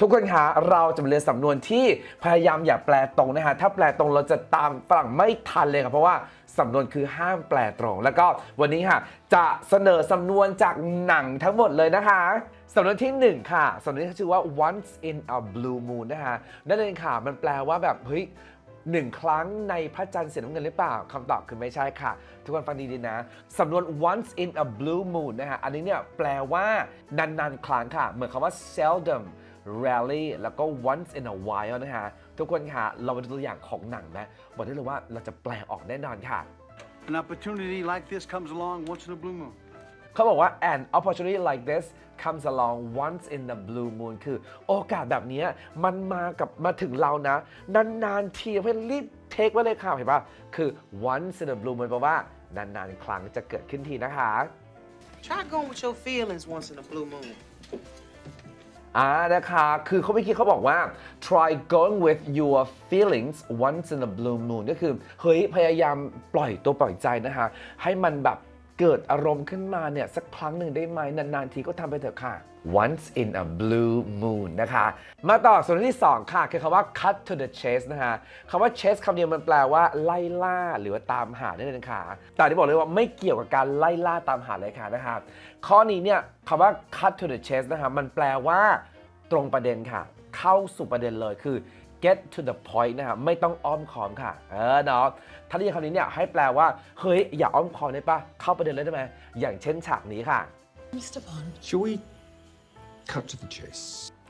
ทุกคนคะเราจะมาเรียนสำนวนที่พยายามอย่าแปลตรงนะฮะถ้าแปลตรงเราจะตามฝรั่งไม่ทันเลยครับเพราะว่าสำนวนคือห้ามแปลตรง แล้วก็วันนี้ค่ะจะเสนอสำนวนจากหนังทั้งหมดเลยนะคะสำนวนที่หนึ่งค่ะสำนวนที่ชื่อว่า once in a blue moon นะคะนั่นเองค่ะมันแปลว่าแบบเฮ้ยหนึ่งครั้งในพระจันทร์เสียน้ำเงินหรือเปล่าคำตอบคือไม่ใช่ค่ะ ทุกคนฟังดีๆนะสำนวน once in a blue moon นะฮะอันนี้เนี่ยแปลว่านานๆ ครั้งค่ะ เหมือนคำว่า seldom rarely แล้วก็ once in a while นะฮะ ทุกคนค่ะ เรามาดูตัวอย่างของหนังนะ บอกได้เลยว่าเราจะแปลออกแน่นอนค่ะ An opportunity like this comes along once in a blue moon. เขาบอกว่า an opportunity like this comes along once in the blue moon คือโอกาสแบบเนี้ยมันมากับมาถึงเรานะ นานๆทีเพื่อนรีบเทคไว้เลยค่ะเห็นปะคือ once in the blue moon แปลว่านานๆครั้งจะเกิดขึ้นทีนะคะ Try going with your feelings once in a blue moon. อ่านะคะ คือเขาไม่คิดเขาบอกว่า try going with your feelings once in a blue moon ก็คือ เฮ้ย พยายามปล่อยตัวปล่อยใจนะคะ ให้มันแบบ เกิดอารมณ์ขึ้นมาเนี่ยสักครั้งหนึ่งได้ไหมนานๆทีก็ทำไปเถอะค่ะ once in a blue moon นะคะ มาต่อส่วนที่ 2 ค่ะ คือคำว่า cut to the chase นะคะคำว่า chase คำเดียวมันแปลว่าไล่ล่าหรือว่าตามหานั่นเองค่ะ แต่ที่บอกเลยว่าไม่เกี่ยวกับการไล่ล่าตามหาเลยค่ะนะคะ ข้อนี้เนี่ยคำว่า cut to the chase นะคะมันแปลว่าตรงประเด็นค่ะ เข้าสู่ประเด็นเลยคือ get to the point นะคะไม่ต้องอ้อมค้อมค่ะ เออเนาะถ้าได้ยินคำนี้เนี่ยให้แปลว่า เฮ้ย อย่าอ้อมค้อมได้ปะเข้าประเด็นเลยได้ไหมอย่างเช่นฉากนี้ค่ะ Mr. Bond, Shall we cut to the chase?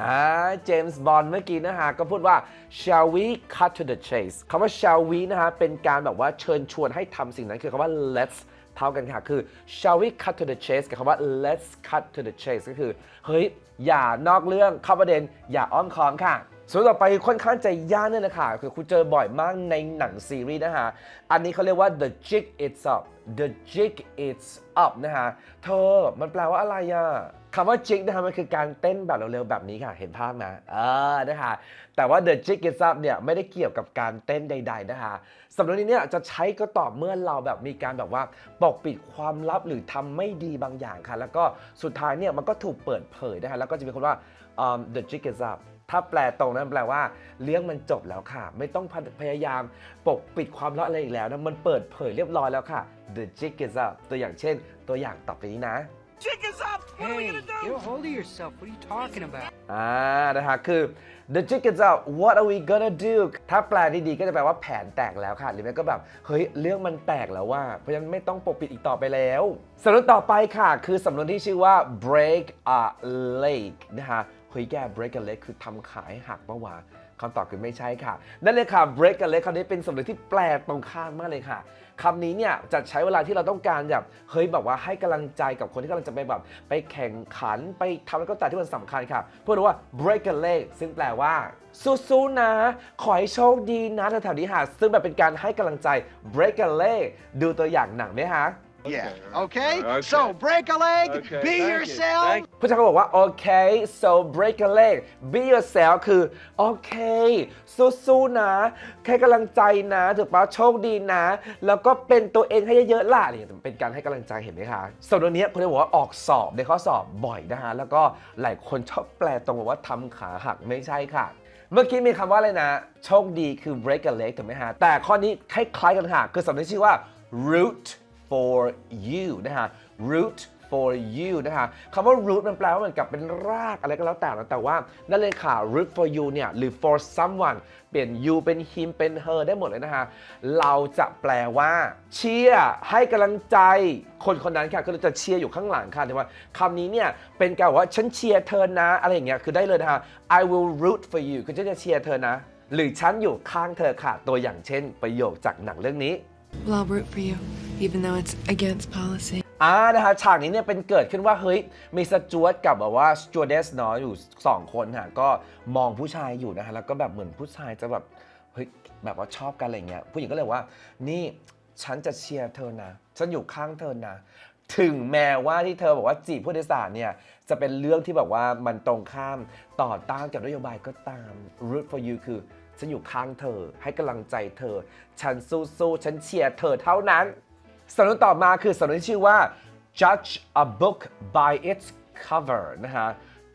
อ่าเจมส์บอนด์เมื่อกี้นะฮะ ก็พูดว่า shall we cut to the chase คำว่า shall we นะฮะ เป็นการแบบว่าเชิญชวนให้ทำสิ่งนั้นคือคำว่า let's เท่ากันค่ะ คือ shall we cut to the chase กับคำว่า let's cut to the chase ก็คือ เฮ้ย อย่านอกเรื่องเข้าประเด็น อย่าอ้อมค้อมค่ะ ส่วนต่อไปค่อนข้างจะยากเนี่ยนะคะคือคุณเจอบ่อยมากในหนังซีรีส์นะฮะอันนี้เขาเรียกว่า the jig it's up the jig it's up นะฮะเธอมันแปลว่าอะไรอะคำว่า jig นะฮะมันคือการเต้นแบบเร็วๆแบบนี้ค่ะ เห็นภาพไหมเออนะคะแต่ว่า the jig it's up เนี่ยไม่ได้เกี่ยวกับการเต้นใด ๆนะคะสำนวนนี้เนี่ยจะใช้ก็ต่อเมื่อเราแบบมีการแบบว่าปกปิดความลับหรือทำไม่ดีบางอย่างค่ะ แล้วก็สุดท้ายเนี่ยมันก็ถูกเปิดเผยนะคะแล้วก็จะมีคนว่า um, the jig is up ถ้าแปลตรงนั้นแปลว่าเรื่องมันจบแล้วค่ะ ไม่ต้องพยายามปกปิดความลับอะไรอีกแล้วนะมันเปิดเผยเรียบร้อยแล้วค่ะ the jig is up ตัวอย่างเช่น ตัวอย่างต่อไปนี้นะ Jig is up! What are we Hey, gonna do? get a hold of yourself. What are you talking about? อ่านะคะคือ the jig is up what are we gonna do ถ้าแปลดีๆก็จะแปลว่าแผนแตกแล้วค่ะ หรือไม่ก็แบบ เฮ้ย เรื่องมันแตกแล้วว่า เพราะฉะนั้นไม่ต้องปกปิดอีกต่อไปแล้วสำนวนต่อไปค่ะ คือสำนวนที่ชื่อว่า break a leg นะคะ เฮ้ยแก break a leg คือทำขาให้หักปะวะคำตอบคือไม่ใช่ค่ะ นั่นเลยค่ะ break a leg คำนี้เป็นสำนวนที่แปลตรงข้ามมากเลยค่ะคำนี้เนี่ยจะใช้เวลาที่เราต้องการแบบเฮ้ยแบบว่าให้กำลังใจกับคนที่กำลังจะไปแบบไปแข่งขันไปทำอะไรก็ตามที่มันสำคัญค่ะ เพูดว่า break a leg ซึ่งแปลว่าสู้ๆนะ ขอให้โชคดีนะแถวๆนี้ค่ะซึ่งแบบเป็นการให้กำลังใจ break a leg ดูตัวอย่างหนังไหมคะ Yeah. Okay? Okay. So break a leg, Okay, be thank you. yourself. Thank ผู้ชายเขาบอกว่าโอเค so break a leg be yourself คือโอเคสู้ๆนะแค่กำลังใจนะถูกปะโชคดีนะ แล้วก็เป็นตัวเองให้เยอะๆล่ะนี่เป็นการให้กำลังใจเห็นไหมคะสำนวนนี้คุณได้บอกว่าออกสอบในข้อสอบบ่อยนะฮะแล้วก็หลายคนชอบแปลตรงว่าทำขาหักไม่ใช่ค่ะ เมื่อกี้มีคำว่าอะไรนะ โชคดีคือ break a leg ถูกไหมฮะแต่ข้อนี้คล้ายๆกันค่ะคือสำนวนที่ชื่อว่า root for you นะฮะ root for you นะฮะคำว่า root มันแปลว่าเหมือนกับเป็นรากอะไรก็แล้วแต่นะแต่ว่านั่นเลยค่ะ root for you เนี่ยหรือ for someone เปลี่ยน you เป็น him เป็น her ได้หมดเลยนะฮะ เราจะแปลว่าเชียร์ให้กำลังใจคนคนนั้นค่ะคือเราจะเชียร์อยู่ข้างหลังค่ะแต่ว่าคำนี้เนี่ยเป็นการว่าฉันเชียร์เธอนะอะไรอย่างเงี้ยคือได้เลยนะฮะ I will root for you คือฉันจะเชียร์เธอนะ หรือฉันอยู่ข้างเธอค่ะ ตัวอย่างเช่น ประโยคจากหนังเรื่องนี้ I'll root for you, even though it's against policy. อ่านะคะฉากนี้เนี่ยเป็นเกิดขึ้นว่า เฮ้ย มีสจวตกับแบบว่าสจวเดสเนาะอยู่ 2 คนค่ะก็มองผู้ชายอยู่นะคะแล้วก็แบบเหมือนผู้ชายจะแบบ เฮ้ย แบบว่าชอบกันอะไรเงี้ยผู้หญิงก็เลยว่า นี่ฉันจะเชียร์เธอนะ ฉันอยู่ข้างเธอนะ ถึงแม้ว่าที่เธอบอกว่าจีบผู้โดยสารเนี่ย จะเป็นเรื่องที่แบบว่ามันตรงข้ามต่อต้านกับนโยบายก็ตาม root for you คือฉันอยู่ข้างเธอ ให้กำลังใจเธอ ฉันสู้ๆฉันเชียร์เธอเท่านั้น สำนวนต่อมาคือสำนวนที่ชื่อว่า judge a book by its cover นะฮะ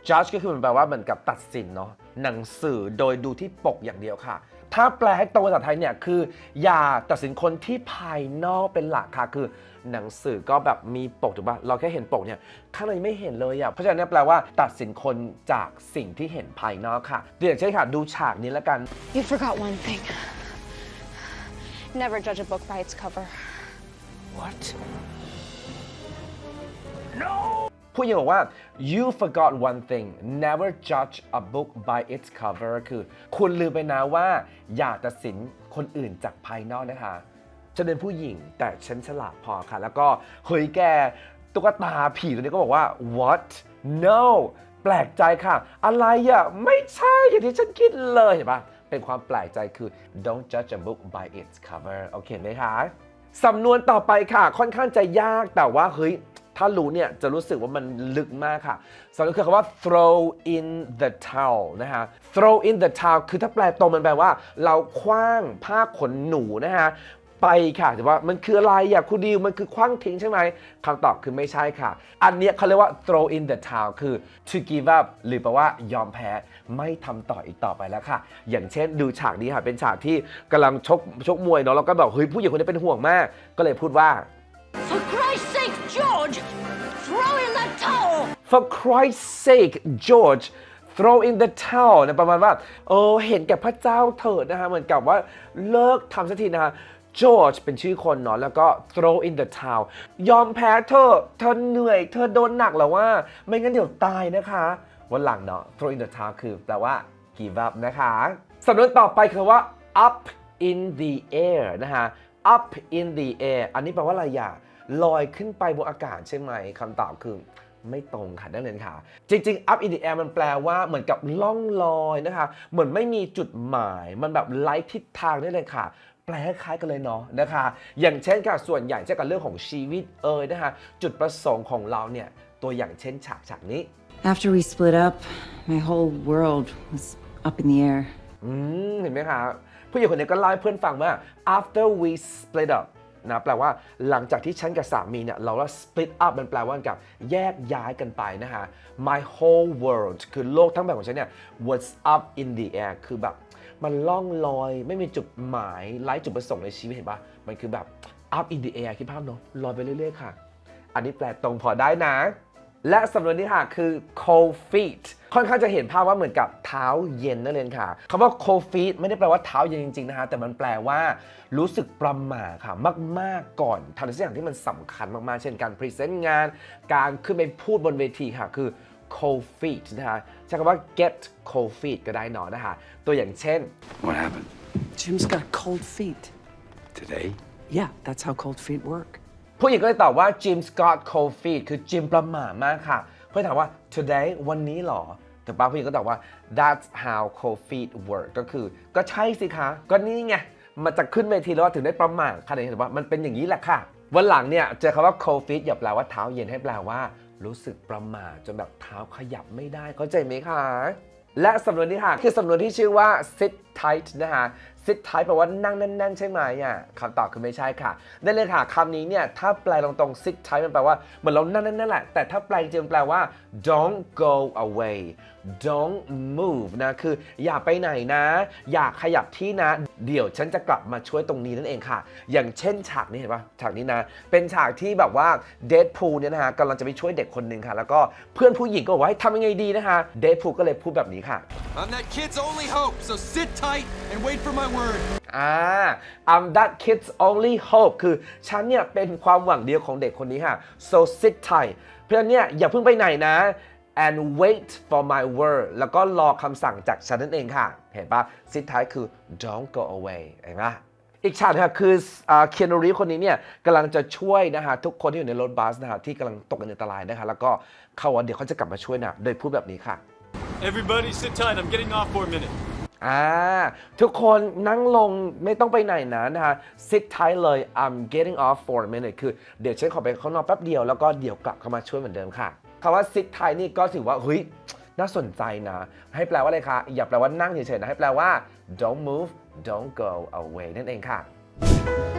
judge ก็คือมันแปลว่าเหมือนกับตัดสินเนาะหนังสือโดยดูที่ปกอย่างเดียวค่ะ ถ้าแปลให้ตรงภาษาไทยเนี่ยคือ อย่าตัดสินคนที่ภายนอกเป็นหลักค่ะ คือหนังสือก็แบบมีปกถูกปะเราแค่เห็นปกเนี่ยข้างในไม่เห็นเลยอะเพราะฉะนั้นแปลว่าตัดสินคนจากสิ่งที่เห็นภายนอกค่ะอย่างเช่ค่ะดูฉากนี้แล้วกัน You forgot one thing. Never judge a book by its cover. What? No ผู้หญิงบอกว่า you forgot one thing never judge a book by its cover คือ คุณลืมไปนะว่า อย่าตัดสินคนอื่นจากภายนอกนะคะ ฉันเป็นผู้หญิงแต่ฉันฉลาดพอค่ะ แล้วก็ เฮ้ยแก ตุ๊กตาผีตัวนี้ก็บอกว่า what no แปลกใจค่ะ อะไรอะ ไม่ใช่อย่างที่ฉันคิดเลยเห็นปะเป็นความแปลกใจคือ don't judge a book by its cover โอเคไหมคะ สำนวนต่อไปค่ะ ค่อนข้างจะยากแต่ว่าเฮ้ย ถ้ารู้เนี่ยจะรู้สึกว่ามันลึกมากค่ะสำนวนคือคำว่า throw in the towel นะฮะ throw in the towel คือถ้าแปลตรงมันแปลว่า เราคว้างผ้าขนหนูนะฮะ ไปค่ะแต่ว่ามันคืออะไรอะคุณดิวมันคือคว้างทิ้งใช่ไหมคำตอบคือไม่ใช่ค่ะ อันเนี้ยเขาเรียกว่า throw in the towel คือ to give up หรือแปลว่ายอมแพ้ไม่ทำต่ออีกต่อไปแล้วค่ะ อย่างเช่นดูฉากนี้ค่ะเป็นฉากที่กำลังชกชกมวยเนาะแล้วก็แบบเฮ้ยผู้หญิงคนนี้เป็นห่วงมาก ก็เลยพูดว่า For Christ's sake, George, throw in that towel. for Christ's sake George throw in the towel นะประมาณว่าเออเห็นแก่พระเจ้าเถิดนะฮะเหมือนกับว่าเลิกทำสักทีนะฮะ George เป็นชื่อคนเนาะแล้วก็ throw in the towel ยอมแพ้เธอ เธอเหนื่อย เธอโดนหนักแล้วว่า ไม่งั้นเดี๋ยวตายนะคะ วันหลังเนาะ throw in the towel คือแปลว่า give up นะคะสำนวนต่อไปคือว่า up in the air นะฮะ up in the air อันนี้แปลว่าอะไรอย่าลอยขึ้นไปบนอากาศใช่ไหมคำตอบคือไม่ตรงค่ะนักเรียนค่ะ จริง ๆ up in the air มันแปลว่าเหมือนกับล่องลอยนะคะ เหมือนไม่มีจุดหมาย มันแบบไร้ทิศทางได้เลยค่ะ แปลคล้ายๆกันเลยเนาะนะคะ อย่างเช่นค่ะส่วนใหญ่จะกับเรื่องของชีวิตเอ่ยนะคะ จุดประสงค์ของเราเนี่ย ตัวอย่างเช่นฉากฉากนี้ After we split up, my whole world was up in the air. อืมเห็นไหมคะผู้หญิงคนนี้ก็เล่าให้เพื่อนฟังว่า after we split up นะแปลว่าหลังจากที่ฉันกับสามีเนี่ยเราว่า split up มันแปลว่ากับแยกย้ายกันไปนะฮะ my whole world คือโลกทั้งใบของฉันเนี่ย was up in the air คือแบบ มันล่องลอย ไม่มีจุดหมายไร้จุดประสงค์ในชีวิตเห็นปะมันคือแบบ up in the air คิดภาพเนาะลอยไปเรื่อยๆค่ะ อันนี้แปลตรงพอได้นะ และสำนวนนี้ค่ะคือ cold feet ค่อนข้างจะเห็นภาพว่าเหมือนกับเท้าเย็นนั่นเองค่ะคำว่า cold feet ไม่ได้แปลว่าเท้าเย็นจริงๆนะคะ แต่มันแปลว่ารู้สึกประหม่าค่ะ มากๆก่อนทำอะไรสักอย่างที่มันสำคัญมากๆ เช่นการพรีเซนต์งาน การขึ้นไปพูดบนเวทีค่ะ คือ cold feet นะคะใช้คำว่า get cold feet ก็ได้เนอะนะคะตัวอย่างเช่น What happened? Jim's got cold feet. Today? Yeah, that's how cold feet work. ผู้หญิงก็เลยตอบว่า Jim Scott cold feet คือจิมประหม่ามากค่ะ เพื่อนถามว่า today วันนี้เหรอแต่ป้าผู้หญิงก็ตอบว่า that's how cold feet work ก็คือ ก็ใช่สิคะ ก็นี่ไง มันจะขึ้นเวทีแล้วถึงได้ประหม่าขนาดนี้ถือว่ามันเป็นอย่างนี้แหละค่ะ วันหลังเนี่ยเจอคำว่า cold feet อย่าแปลว่าเท้าเย็นให้แปลว่า รู้สึกประหม่าจนแบบเท้าขยับไม่ได้เข้าใจไหมคะ และสำนวนนี้ค่ะ คือสำนวนที่ชื่อว่า sit tight นะฮะ sit tight แปลว่านั่งแน่นๆ ใช่ไหมอะคำตอบคือไม่ใช่ค่ะนั่นเลยค่ะคำนี้เนี่ย ถ้าแปลตรงๆ sit tight มันแปลว่าเหมือนเรานั่งแน่นๆแหละ แต่ถ้าแปลจริงๆแปลว่า don't go away don't move นะ คืออย่าไปไหนนะ อย่าขยับที่นะ เดี๋ยวฉันจะกลับมาช่วยตรงนี้นั่นเองค่ะ อย่างเช่นฉากนี้เห็นปะฉากนี้นะ เป็นฉากที่แบบว่าเดดพูเนี่ยนะฮะกำลังจะไปช่วยเด็กคนหนึ่งค่ะ แล้วก็เพื่อนผู้หญิงก็บอกว่าให้ทำยังไงดีนะคะเดดพูก็เลยพูดแบบนี้ค่ะ I'm that kid's only hope, so sit tight and wait for my word. อ่า I'm that kid's only hope คือฉันเนี่ยเป็นความหวังเดียวของเด็กคนนี้ค่ะ so sit tight เพราะฉะนั้นเนี่ยอย่าเพิ่งไปไหนนะ and wait for my word แล้วก็รอคำสั่งจากฉันนั่นเองค่ะ เห็นปะ sit tight คือ don't go away เห็นปะอีกฉากนะคะคือเคียนูรีคนนี้เนี่ยกำลังจะช่วยนะคะทุกคนที่อยู่ในรถบัสนะคะที่กำลังตกในอันตรายนะคะแล้วก็เขาว่าเดี๋ยวเขาจะกลับมาช่วยนะโดยพูดแบบนี้ค่ะ Everybody sit tight, I'm getting off for a minute. อ่าทุกคนนั่งลงไม่ต้องไปไหนนะนะคะ sit tight เลย I'm getting off for a minute คือเดี๋ยวฉันขอไปข้างนอกแป๊บเดียวแล้วก็เดี๋ยวกลับเข้ามาช่วยเหมือนเดิมค่ะคำว่า sit tight นี่ก็ถือว่าเฮ้ยน่าสนใจนะ ให้แปลว่าอะไรคะ อย่าแปลว่านั่งเฉยๆนะ ให้แปลว่า don't move don't go away นั่นเองค่ะ